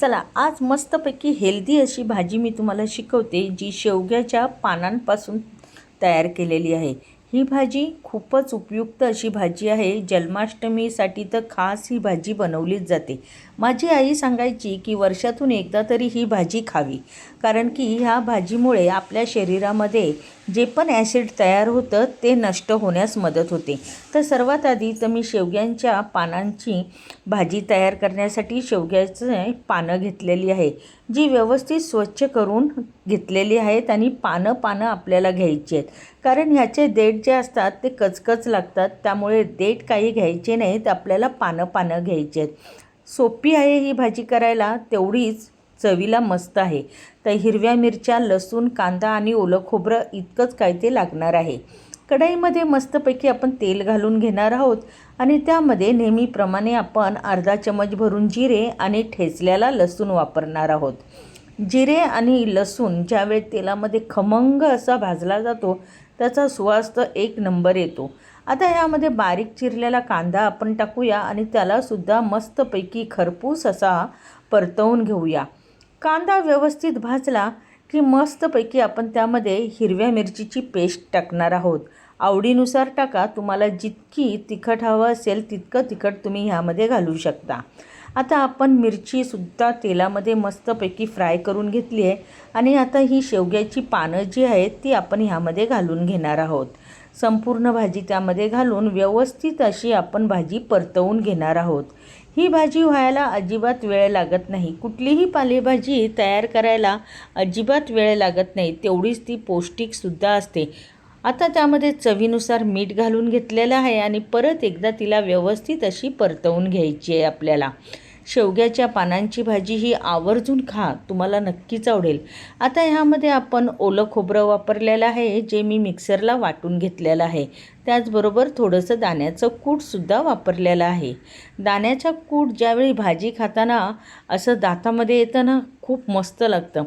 चला आज मस्तपैकी हेल्दी अशी भाजी मी तुम्हाला शिकवते जी शेवग्याच्या पानांपासून तयार केलेली आहे. ही भाजी खूपच उपयुक्त अशी भाजी आहे. जन्माष्टमीसाठी तर खास ही भाजी बनवलीच जाते. माझी आई सांगायची की वर्षातून एकदा तरी ही भाजी खावी कारण की ह्या भाजीमुळे आपल्या शरीरामध्ये जे पण ॲसिड तयार होतं ते नष्ट होण्यास मदत होते. तर सर्वात आधी तर मी शेवग्यांच्या पानांची भाजी तयार करण्यासाठी शेवग्याचं पानं घेतलेली आहे जी व्यवस्थित स्वच्छ करून घेतलेली आहेत आणि पानं पानं आपल्याला घ्यायची आहेत. कारण ह्याचे देठ जे असतात ते कचकच लागतात त्यामुळे देठ काही घ्यायचे नाहीत आपल्याला पानं पानं घ्यायची आहेत. सोपी आहे ही भाजी करायला तेवढीच चवीला मस्त आहे. तर हिरव्या मिरच्या लसूण कांदा आणि ओलं खोबरं इतकंच काय ते लागणार आहे. कढईमध्ये मस्तपैकी आपण तेल घालून घेणार आहोत आणि त्यामध्ये नेहमीप्रमाणे आपण अर्धा चमच भरून जिरे आणि ठेचल्याला लसूण वापरणार आहोत. जिरे आणि लसूण ज्यावेळी तेलामध्ये खमंग असा भाजला जातो त्याचा सुवास तर एक नंबर येतो. आता यामध्ये बारीक चिरलेला कांदा आपण टाकूया आणि त्यालासुद्धा मस्तपैकी खरपूस असा परतवून घेऊया. कांदा व्यवस्थित भाजला की मस्तपैकी आपण त्यामध्ये हिरव्या मिरचीची पेस्ट टाकणार आहोत. आवडीनुसार टाका तुम्हाला जितकी तिखट हवं असेल तितकं तिखट तुम्ही ह्यामध्ये घालू शकता. आता आपण मिरचीसुद्धा तेलामध्ये मस्तपैकी फ्राय करून घेतली आहे आणि आता ही शेवग्याची पानं जी आहेत ती आपण ह्यामध्ये घालून घेणार आहोत. संपूर्ण भाजी त्यामध्ये घालून व्यवस्थित अशी आपण भाजी परतवून घेणार आहोत. ही भाजी व्हायला अजिबात वेळ लागत नाही. कुठलीही पालेभाजी तयार करायला अजिबात वेळ लागत नाही. तेवढीच ती पौष्टिकसुद्धा असते. आता त्यामध्ये चवीनुसार मीठ घालून घेतलेलं आहे आणि परत एकदा तिला व्यवस्थित अशी परतवून घ्यायची आहे आपल्याला. शेवग्याच्या पानांची भाजी ही आवर्जून खा तुम्हाला नक्कीच आवडेल. आता ह्यामध्ये आपण ओलं खोबरं वापरलेलं आहे जे मी मिक्सरला वाटून घेतलेलं आहे. त्याचबरोबर थोडंसं दाण्याचं कूटसुद्धा वापरलेलं आहे. दाण्याचा कूट ज्यावेळी भाजी खाताना असं दातामध्ये येतं ना खूप मस्त लागतं.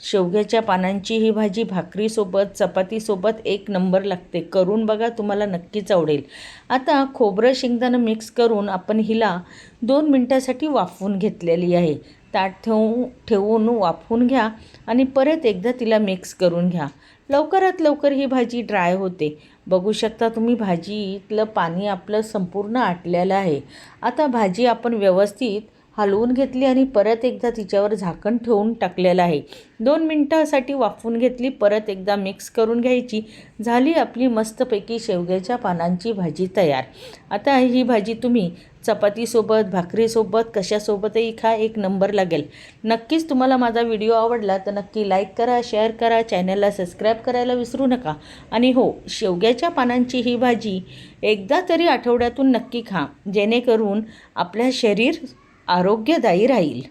शेवग्याच्या पानांची ही भाजी भाकरीसोबत चपातीसोबत एक नंबर लागते. करून बघा तुम्हाला नक्कीच आवडेल. आता खोबरं शेंगदाणं मिक्स करून आपण हिला दोन मिनटासाठी वाफवून घेतलेली आहे. ताट ठेवून ठेवून वाफवून घ्या आणि परत एकदा तिला मिक्स करून घ्या. लवकरात लवकर ही भाजी ड्राय होते. बघू शकता तुम्ही भाजीतलं पाणी आपलं संपूर्ण आटलेलं आहे. आता भाजी आपण व्यवस्थित हलवून घेतली आणि परत एकदा तिच्यावर झाकण ठेवून टाकलेलं आहे. दोन मिनटासाठी वाफवून घेतली परत एकदा मिक्स करून घ्यायची. झाली आपली मस्तपैकी शेवग्याच्या पानांची भाजी तयार. आता ही भाजी तुम्ही चपातीसोबत भाकरीसोबत कशासोबतही खा एक नंबर लागेल. नक्कीच तुम्हाला माझा व्हिडिओ आवडला तर नक्की लाईक करा शेअर करा चॅनलला सबस्क्राईब करायला विसरू नका. आणि हो शेवग्याच्या पानांची ही भाजी एकदा तरी आठवड्यातून नक्की खा जेणेकरून आपल्या शरीर आरोग्यदायी राहील.